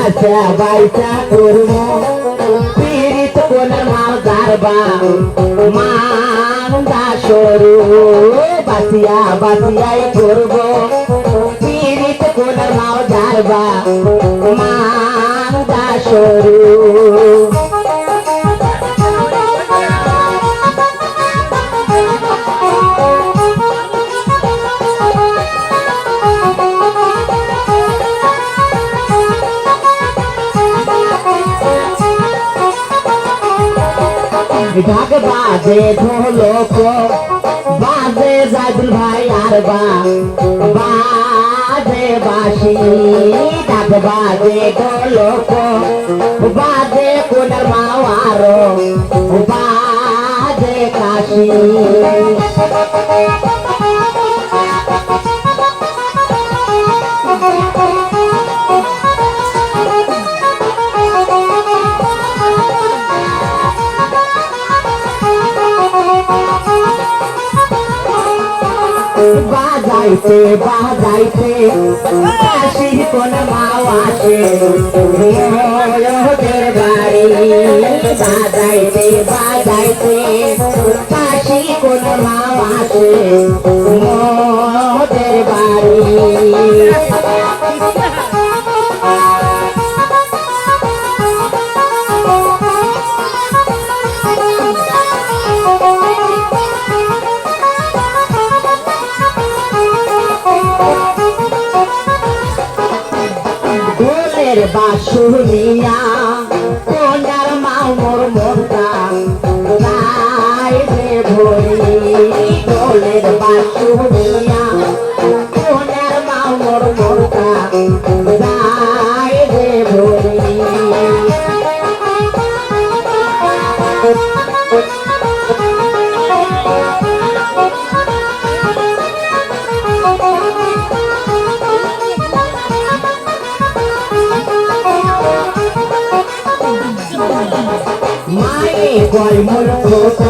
আচ্ছা বাইসা করব। পীড়িত কোন মালদার বা মান্দা সরু বাসিয়া বাসিয়াই করব। পীড়িত কোন মালদার বা মান্দা সরু ঢাক বাজে ঢোলক বাজে জাদুল ভাই আর বা বাজে বাসি ঢাক বাজে ঢোলক বাজে বাজাইতে বাজাইতে কাশির কোন মাওয়াতে ওদের বাড়ি। বাজাইতে বাজাইতে কাশি কোন মাওয়াতে ঢোলের বাসুনিয়া কোনার মা মোর নাই রে ভরি ঢোলের বাসুনিয়া। মায়ে কয় মোর ছোট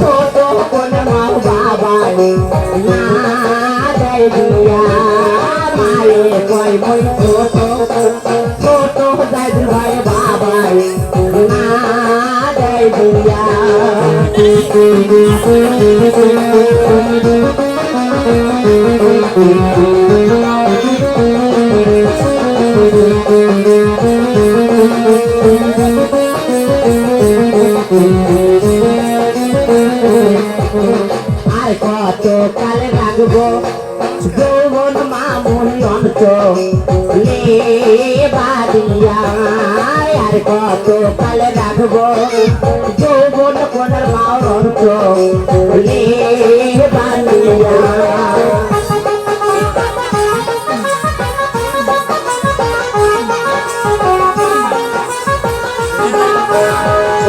ছোট কোন মা বাবা না দেয় দিয়া মায়ে কয় মোর ছোট ছোট দাদ ভাই বাবা না দেয় দিয়া আর কত কাল রাখব? যৌবন মামুন বাদিয়া আর কত কাল রাখব? যৌবন কোনার মাওর অন্ত বাজে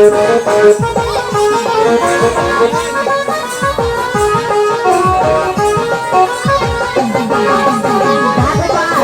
ঢোলক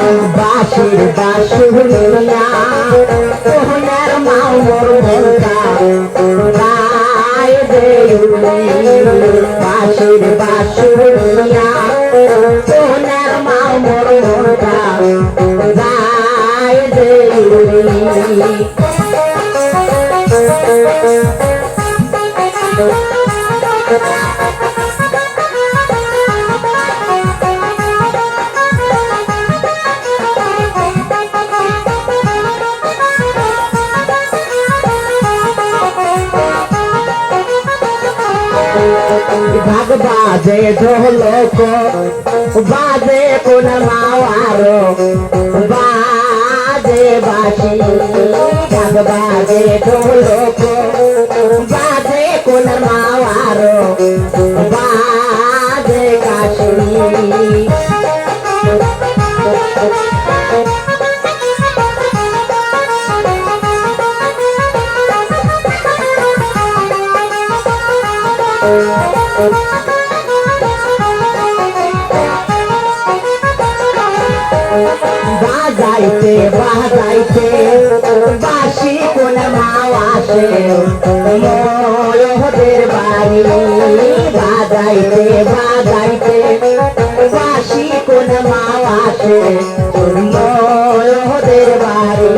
কোন মাওয়ারো বাজে বাঁশি মাওয়ারো বাজে বাঁশি বাসির বাসুরিয়া সোহনার মাওর ভোলকা রায় দেউলি বাসির বাসুরিয়া সোহনার মাওর ভোলকা রায় দেউলি ভাগ বাজে ঢোলক বাজে কোন মাওয়ার বাজে বাসি ভাগ বাজে ঢোলক বাজে কোনার মাওয়ারো বাজে কাশি বাজাইতে বাজাইতে বাসি কোন মাওয়াসে বাড়ি বাজাইতে বাজাইতে বাসি কোন মাওয়াসে ময়দের বাড়ি।